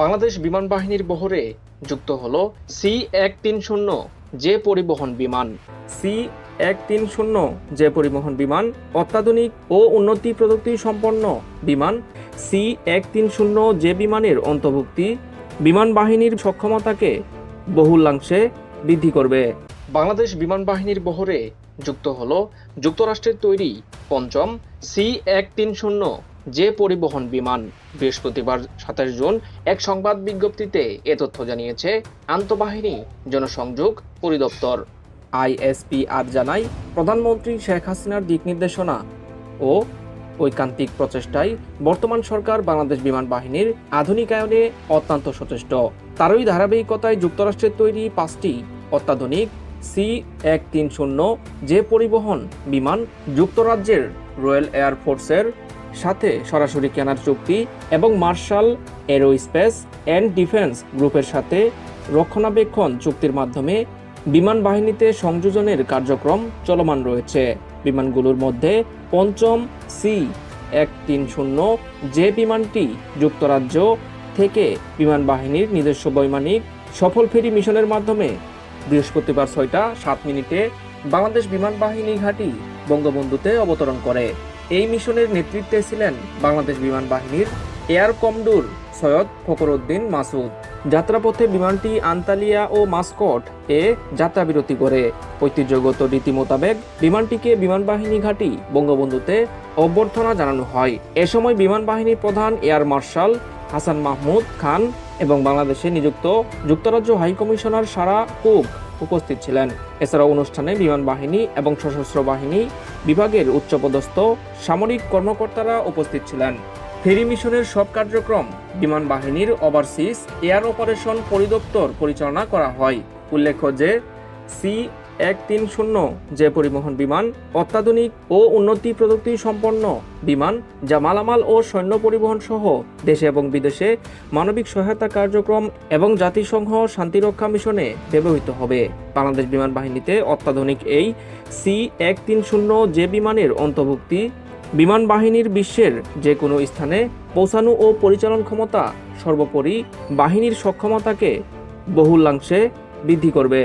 বাংলাদেশ বিমান বাহিনীর বহরে যুক্ত হলো সি এক তিন শূন্য যে পরিবহন বিমান। সি এক তিন শূন্য যে পরিবহন বিমান অত্যাধুনিক ও উন্নতি প্রযুক্তি সম্পন্ন বিমান। সি এক তিন শূন্য যে বিমানের অন্তর্ভুক্তি বিমান বাহিনীর সক্ষমতাকে বহুলাংশে বৃদ্ধি করবে। বাংলাদেশ বিমান বাহিনীর বহরে যুক্ত হলো যুক্তরাষ্ট্রের তৈরি পঞ্চম সি এক তিন শূন্য যে পরিবহন বিমান বৃহস্পতিবার সাতাশ জুন এক সংবাদ বিজ্ঞপ্তিতে এ তথ্য জানিয়েছে, আন্তঃবাহিনী জনসংযোগ পরিদপ্তর। আইএসপি আইএসপিআর জানায়, প্রধানমন্ত্রী শেখ হাসিনার দিক নির্দেশনা ও ঐকান্তিক প্রচেষ্টায় বর্তমান সরকার বাংলাদেশ বিমান বাহিনীর আধুনিকায়নে অত্যন্ত সচেষ্ট। তারই ধারাবাহিকতায় যুক্তরাষ্ট্রের তৈরি পাঁচটি অত্যাধুনিক সি এক তিন শূন্য যে পরিবহন বিমান যুক্তরাজ্যের রয়্যাল এয়ারফোর্সের সাথে সরাসরি কেনার চুক্তি এবং মার্শাল এরোস্পেস অ্যান্ড ডিফেন্স গ্রুপের সাথে রক্ষণাবেক্ষণ চুক্তির মাধ্যমে বিমান বাহিনীতে সংযোজনের কার্যক্রম চলমান রয়েছে। বিমানগুলোর মধ্যে পঞ্চম সি এক তিন শূন্য যে বিমানটি যুক্তরাজ্য থেকে বিমান বাহিনীর নিজস্ব বৈমানিক সফল ফেরি মিশনের মাধ্যমে বৃহস্পতিবার ছয়টা সাত মিনিটে বাংলাদেশ বিমান বাহিনী ঘাঁটি বঙ্গবন্ধুতে অবতরণ করে। এই মিশনের নেতৃত্বে ছিলেন বাংলাদেশ বিমান বাহিনীর এয়ার কমডোর সৈয়দ ফখরুদ্দিন মাসুদ। যাত্রাপথে বিমানটি আন্তালিয়া ও মাস্কট এ যাত্রাবিরতি করে। ঐতিহ্যগত রীতি মোতাবেক বিমানটিকে বিমান বাহিনী ঘাঁটি বঙ্গবন্ধুতে অভ্যর্থনা জানানো হয়। এ সময় বিমান বাহিনীর প্রধান এয়ার মার্শাল হাসান মাহমুদ খান এবং বাংলাদেশে নিযুক্ত যুক্তরাজ্য হাইকমিশনার সারা কুক উপস্থিত ছিলেন। এছাড়া অনুষ্ঠানে বিমান বাহিনী এবং সশস্ত্র বাহিনী বিভাগের উচ্চপদস্থ সামরিক কর্মকর্তারা উপস্থিত ছিলেন। ফেরি মিশনের সব কার্যক্রম বিমান বাহিনীর ওভারসিস এয়ার অপারেশন পরিদপ্তর পরিচালনা করা হয়। উল্লেখ্য যে, সি এক তিন শূন্য যে পরিবহন বিমান, অত্যাধুনিক ও উন্নতি প্রযুক্তি সম্পন্ন বিমান যা মালামাল ও সৈন্য পরিবহন সহ দেশে এবং বিদেশে মানবিক সহায়তা কার্যক্রম এবং জাতিসংঘ শান্তিরক্ষা মিশনে ব্যবহৃত হবে। বাংলাদেশ বিমান বাহিনীতে অত্যাধুনিক এই সি এক তিন শূন্য যে বিমানের অন্তর্ভুক্তি বিমান বাহিনীর বিশ্বের যে কোনো স্থানে পৌঁছানো ও পরিচালন ক্ষমতা সর্বোপরি বাহিনীর সক্ষমতাকে বহুলাংশে বৃদ্ধি করবে।